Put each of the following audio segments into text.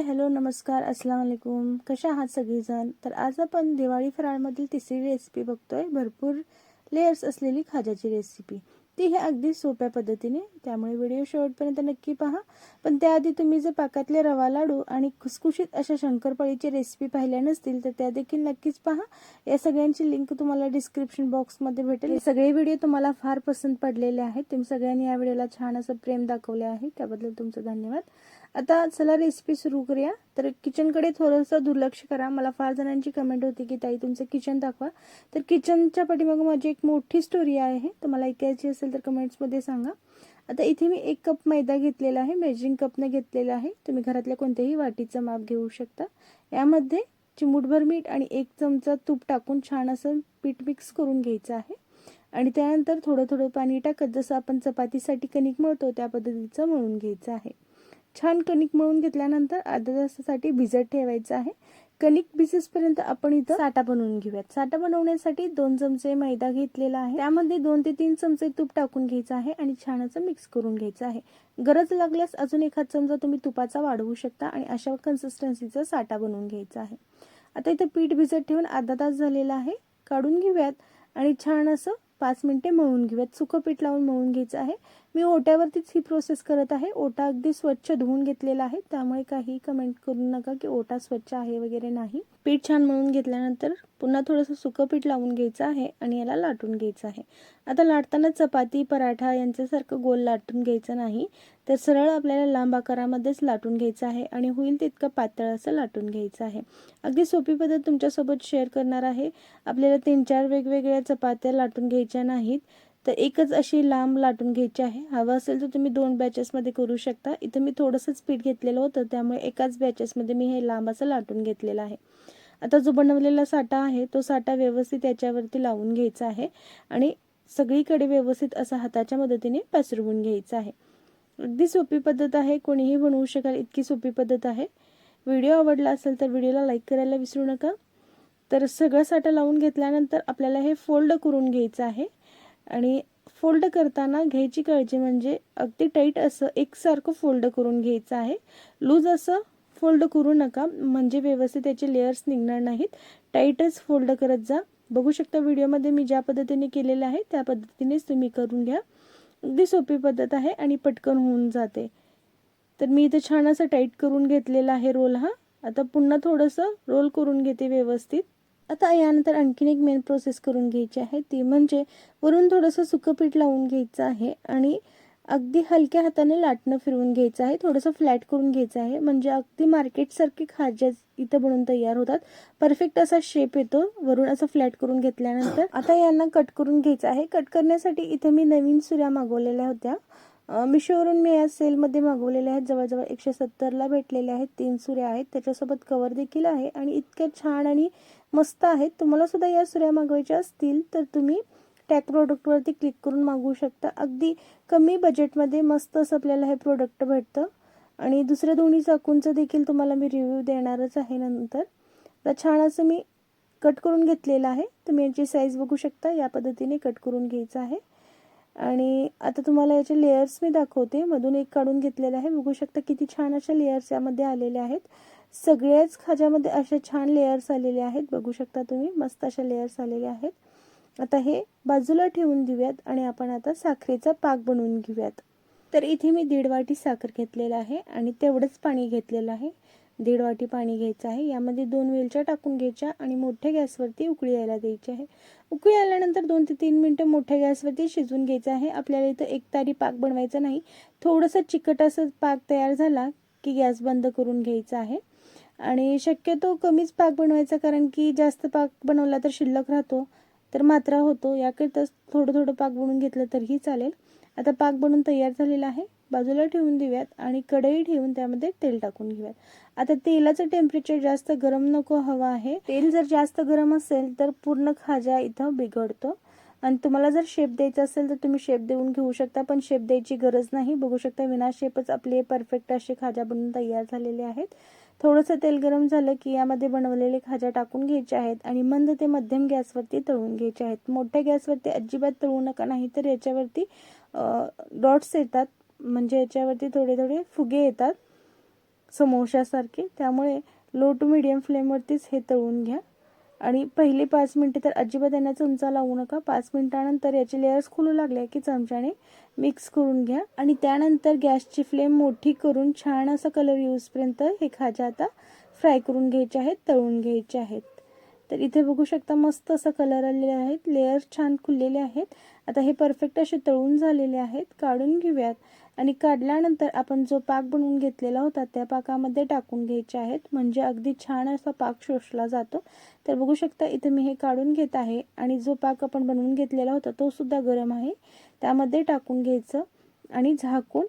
Hi hello नमस्कार अस्सलाम वालेकुम. कशा आहात सगळीजण? तर आज आपण दिवाळी फराळमधील तिसरी रेसिपी बघतोय. भरपूर लेयर्स असलेली खाज्याची रेसिपी ती हे अगदी सोप्या पद्धतीने त्यामुळे व्हिडिओ शेवटपर्यंत नक्की पहा. पण त्याआधी तुम्ही जर पाकातले रवा लाडू आणि खुसखुशीत अशा शंकरपाळीची रेसिपी पाहिल्या नसतील तर त्या देखील नक्कीच पहा. या सगळ्यांची लिंक तुम्हाला डिस्क्रिप्शन बॉक्समध्ये भेटेल. सगळे व्हिडिओ तुम्हाला फार पसंत पडलेले आहेत. तुम्ही सगळ्यांनी या व्हिडिओला छान असं प्रेम दाखवले आहे. त्याबद्दल तुमचं धन्यवाद. आता चला रेसिपी सुरू करूया. तर किचनकडे थोडंसं दुर्लक्ष करा. मला फार जणांची कमेंट होती की ताई तुमचं किचन दाखवा. तर किचनच्या पाठीमागं माझी एक मोठी स्टोरी आहे. तर मला ऐकायची असेल तर कमेंट्समध्ये सांगा. आता इथे मी एक कप मैदा घेतलेला आहे. मेजरिंग कपने घेतलेला आहे. तुम्ही घरातल्या कोणत्याही वाटीचं माप घेऊ शकता. यामध्ये चिमूटभर मीठ आणि एक चमचा तूप टाकून छान असं पीठ मिक्स करून घ्यायचं आहे. आणि त्यानंतर थोडं थोडं पाणी टाकत जसं आपण चपातीसाठी कणिक मळतो त्या पद्धतीचं मळून घ्यायचं आहे. छान कणिक मळून घेतल्यानंतर अर्ध्या तासासाठी भिजत ठेवायचं आहे. कणिक भिजेसपर्यंत आपण इथं साठा बनवून घेऊयात. साठा बनवण्यासाठी दोन चमचे मैदा घेतलेला आहे. त्यामध्ये दोन ते तीन चमचे तूप टाकून घ्यायचं आहे आणि छान असं मिक्स करून घ्यायचं आहे. गरज लागल्यास अजून एखाद चमचा तुम्ही तुपाचा वाढवू शकता आणि अशा कन्सिस्टन्सीचा साठा बनवून घ्यायचा आहे. आता इथं पीठ भिजत ठेवून अर्धा तास झालेला आहे. काढून घेऊयात आणि छान असं पाच मिनिटे मळून घेऊयात. सुकं पीठ लावून मळून घ्यायचं आहे. मी ओट्यावरतीच ही प्रोसेस करत आहे. ओटा अगदी स्वच्छ धुवून घेतलेला आहे. त्यामुळे काही कमेंट करू नका की ओटा स्वच्छ आहे वगैरे नाही. पीठ छान मळून घेतल्यानंतर पुन्हा थोडंसं सुकं पीठ लावून घ्यायचं आहे आणि याला लाटून घ्यायचं आहे. आता लाटताना चपाती पराठा यांच्यासारखं गोल लाटून घ्यायचं नाही. तर सरळ आपल्याला लांब आकारामध्येच लाटून घ्यायचं आहे आणि होईल तितकं पातळ असं लाटून घ्यायचं आहे. अगदी सोपी पद्धत तुमच्यासोबत शेअर करणार आहे. आपल्याला तीन चार वेगवेगळ्या चपात्या लाटून घ्यायच्या नाहीत. तर एकच अशी लांब लाटून घ्यायची आहे. हवं असेल तर तुम्ही दोन बॅचेसमध्ये करू शकता. इथं मी थोडंसंच पीठ घेतलेलं होतं त्यामुळे एकाच बॅचेसमध्ये मी हे लांब असं लाटून घेतलेलं आहे. आता जो बनवलेला साठा आहे तो साठा व्यवस्थित याच्यावरती लावून घ्यायचा आहे आणि सगळीकडे व्यवस्थित असा हाताच्या मदतीने पसरवून घ्यायचा आहे. अगदी सोपी पद्धत आहे कोणीही बनवू शकाल इतकी सोपी पद्धत आहे. व्हिडिओ आवडला असेल तर व्हिडिओला लाईक करायला विसरू नका. तर सगळं साठा लावून घेतल्यानंतर आपल्याला हे फोल्ड करून घ्यायचं आहे. आणि फोल्ड करताना घ्यायची काळजी म्हणजे अगदी टाईट असं एकसारखं फोल्ड करून घ्यायचं आहे. लूज असं फोल्ड करू नका म्हणजे व्यवस्थित त्याचे लेयर्स निघणार नाहीत. टाईटच फोल्ड करत जा. बघू शकता व्हिडिओमध्ये मी ज्या पद्धतीने केलेलं आहे त्या पद्धतीनेच तुम्ही करून घ्या. अगदी सोपी पद्धत आहे आणि पटकन होऊन जाते. तर मी इथं छान असं टाईट करून घेतलेला आहे रोल हा. आता पुन्हा थोडंसं रोल करून घेते व्यवस्थित. आता यानंतर आणखीन एक मेन प्रोसेस करून घ्यायची आहे. ती म्हणजे वरून थोडंसं सुकं पीठ लावून घ्यायचं आहे आणि अगदी हलक्या हाताने लाटणं फिरवून घ्यायचं आहे. थोडंसं फ्लॅट करून घ्यायचं आहे. म्हणजे अगदी मार्केटसारखे खाज्या इथं बनवून तयार होतात. परफेक्ट असा शेप येतो. वरून असं फ्लॅट करून घेतल्यानंतर आता यांना कट करून घ्यायचं आहे. कट करण्यासाठी इथं मी नवीन सुऱ्या मागवलेल्या होत्या. मिशोवरून मी या सेलमध्ये मागवलेल्या आहेत. जवळजवळ एकशे सत्तरला भेटलेल्या आहेत. तीन सुऱ्या आहेत. त्याच्यासोबत कवर देखील आहे. आणि इतक्या छान आणि मस्त आहेत. तुम्हाला सुद्धा या सुऱ्या मागवायच्या असतील तर तुम्ही टॅग प्रोडक्टवरती क्लिक करून मागवू शकता. अगदी कमी बजेटमध्ये मस्त असं आपल्याला हे प्रोडक्ट भेटतं. आणि दुसऱ्या दोन्ही चाकूंचं देखील तुम्हाला मी रिव्ह्यू देणारच आहे नंतर. तर छान असं मी कट करून घेतलेलं आहे. तुम्ही याची साईज बघू शकता. या पद्धतीने कट करून घ्यायचं आहे. आणि आता तुम्हाला याचे लेयर्स मी दाखवते. मधून एक काढून घेतलेलं आहे. बघू शकता किती छान अशा लेयर्स यामध्ये आलेले आहेत. सगळ्याच खाज्यामध्ये असे छान लेयर्स आलेले आहेत. बघू शकता तुम्ही मस्त अशा लेयर्स आलेले आहेत. आता हे बाजूला ठेवून देऊयात आणि आपण आता साखरेचा पाक बनवून घेऊयात. तर इथे मी दीड वाटी साखर घेतलेलं आहे आणि तेवढंच पाणी घेतलेलं आहे. दीड वाटी पाणी घ्यायचं आहे. यामध्ये दोन वेलच्या टाकून घ्यायच्या आणि मोठ्या गॅसवरती उकळी यायला द्यायची आहे. उकळी आल्यानंतर दोन ते तीन मिनटं मोठ्या गॅसवरती शिजवून घ्यायचं आहे. आपल्याला इथं एक तारी पाक बनवायचा नाही. थोडंसं चिकट असं पाक तयार झाला की गॅस बंद करून घ्यायचा आहे. आणि शक्यतो कमीच पाक बनवायचा कारण की जास्त पाक बनवला तर शिल्लक राहतो तर मात्रा होतो. याकरिताच थोडं थोडं पाक बनवून घेतलं तरीही चालेल. आता पाक बनवून तयार झालेला आहे. बाजूला ठेवून देऊयात आणि कढई ठेवून त्यामध्ये तेल टाकून घेऊयात. आता तेलाचं टेम्परेचर जास्त गरम नको हवं आहे. तेल जर जास्त गरम असेल तर पूर्ण खाजा इथं बिघडतो. आणि तुम्हाला जर शेप द्यायचा असेल तर तुम्ही शेप देऊन घेऊ शकता पण शेप द्यायची गरज नाही. बघू शकता विना शेपच आपले परफेक्ट असे खाजा बनवून तयार झालेले आहेत. थोडंसं तेल गरम झालं की यामध्ये बनवलेले खाजा टाकून घ्यायचे आहेत आणि मंद ते मध्यम गॅसवरती तळून घ्यायचे आहेत. मोठ्या गॅसवरती अजिबात तळू नका नाही तर याच्यावरती डॉट्स येतात. म्हणजे याच्यावरती थोडे थोडे फुगे येतात समोशासारखे. त्यामुळे लो टू मिडियम फ्लेमवरतीच हे तळून घ्या. आणि पहिली पाच मिनटे तर अजिबात यांना चमचा लावू नका. पाच मिनिटानंतर याचे लेयर्स खुलू लागले की चमच्याने मिक्स करून घ्या. आणि त्यानंतर गॅसची फ्लेम मोठी करून छान असा कलर येऊसपर्यंत हे खाजे आता फ्राय करून घ्यायचे आहेत तळून घ्यायचे आहेत. तर इथे बघू शकता मस्त असं कलर आलेले आहेत. लेअर छान खुललेले आहेत. आता हे परफेक्ट असे तळून झालेले आहेत. काढून घेऊयात. आणि काढल्यानंतर आपण जो पाक बनवून घेतलेला होता त्या पाकामध्ये टाकून घ्यायचे आहेत. म्हणजे अगदी छान असा पाक शोषला जातो. तर बघू शकता इथे मी हे काढून घेत आहे. आणि जो पाक आपण बनवून घेतलेला होता तो सुद्धा गरम आहे. त्यामध्ये टाकून घ्यायचं आणि झाकून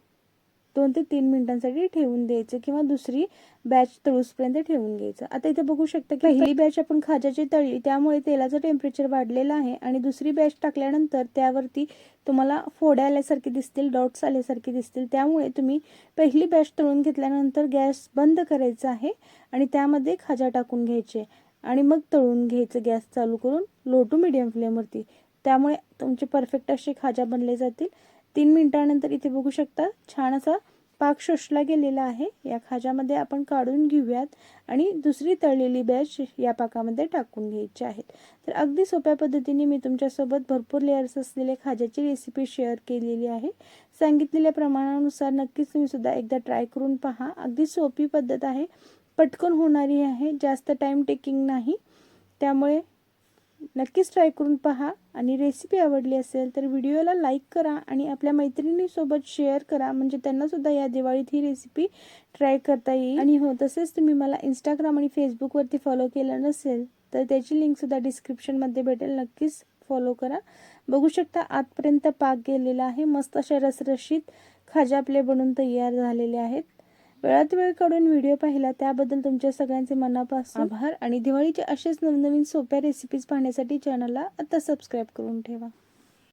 दोन ते तीन मिनिटांसाठी ठेवून द्यायचं किंवा दुसरी बॅच तळूसपर्यंत ठेवून घ्यायचं. आता इथे बघू शकता की पहिली बॅच आपण खाजाची तळली त्यामुळे तेलाचं टेम्परेचर वाढलेलं आहे आणि दुसरी बॅच टाकल्यानंतर त्यावरती तुम्हाला फोड्या आल्यासारखे दिसतील डॉट्स आल्यासारखे दिसतील. त्यामुळे तुम्ही पहिली बॅच तळून घेतल्यानंतर गॅस बंद करायचा आहे आणि त्यामध्ये खाजा टाकून घ्यायचे आणि मग तळून घ्यायचं गॅस चालू करून लो टू मिडियम फ्लेमवरती त्यामुळे तुमचे परफेक्ट असे खाजा बनले जातील. तीन मिनिटानंतर इथे बघू शकता छान असा पाक शोषला गेलेला आहे. या खाजामध्ये आपण काढून घेऊयात आणि दुसरी तळलेली बॅच या पाकामध्ये टाकून घ्यायची आहेत. तर अगदी सोप्या पद्धतीने मी तुमच्यासोबत भरपूर लेअर्स असलेले खाज्याची रेसिपी शेअर केलेली आहे. सांगितलेल्या प्रमाणानुसार नक्कीच तुम्ही सुद्धा एकदा ट्राय करून पहा. अगदी सोपी पद्धत आहे. पटकन होणारी आहे. जास्त टाईम टेकिंग नाही. त्यामुळे नक्कीच ट्राय करून पहा. आणि रेसिपी आवडली असेल तर व्हिडिओला लाईक करा आणि आपल्या मैत्रिणीसोबत शेअर करा. म्हणजे त्यांनासुद्धा या दिवाळीत ही रेसिपी ट्राय करता येईल. आणि हो तसेच तुम्ही मला इंस्टाग्राम आणि फेसबुकवरती फॉलो केलं नसेल तर त्याची लिंकसुद्धा डिस्क्रिप्शनमध्ये भेटेल. नक्कीच फॉलो करा. बघू शकता आतपर्यंत पाक गेलेला आहे. मस्त अशा रसरशीत खाजा आपले बनून तयार झालेले आहेत. वेळात वेळ काढून व्हिडिओ पाहिला त्याबद्दल तुमच्या सगळ्यांचे मनापासून आभार आणि दिवाळीचे असेच नवनवीन सोप्या रेसिपीज पाहण्यासाठी चॅनलला आता सबस्क्राईब करून ठेवा.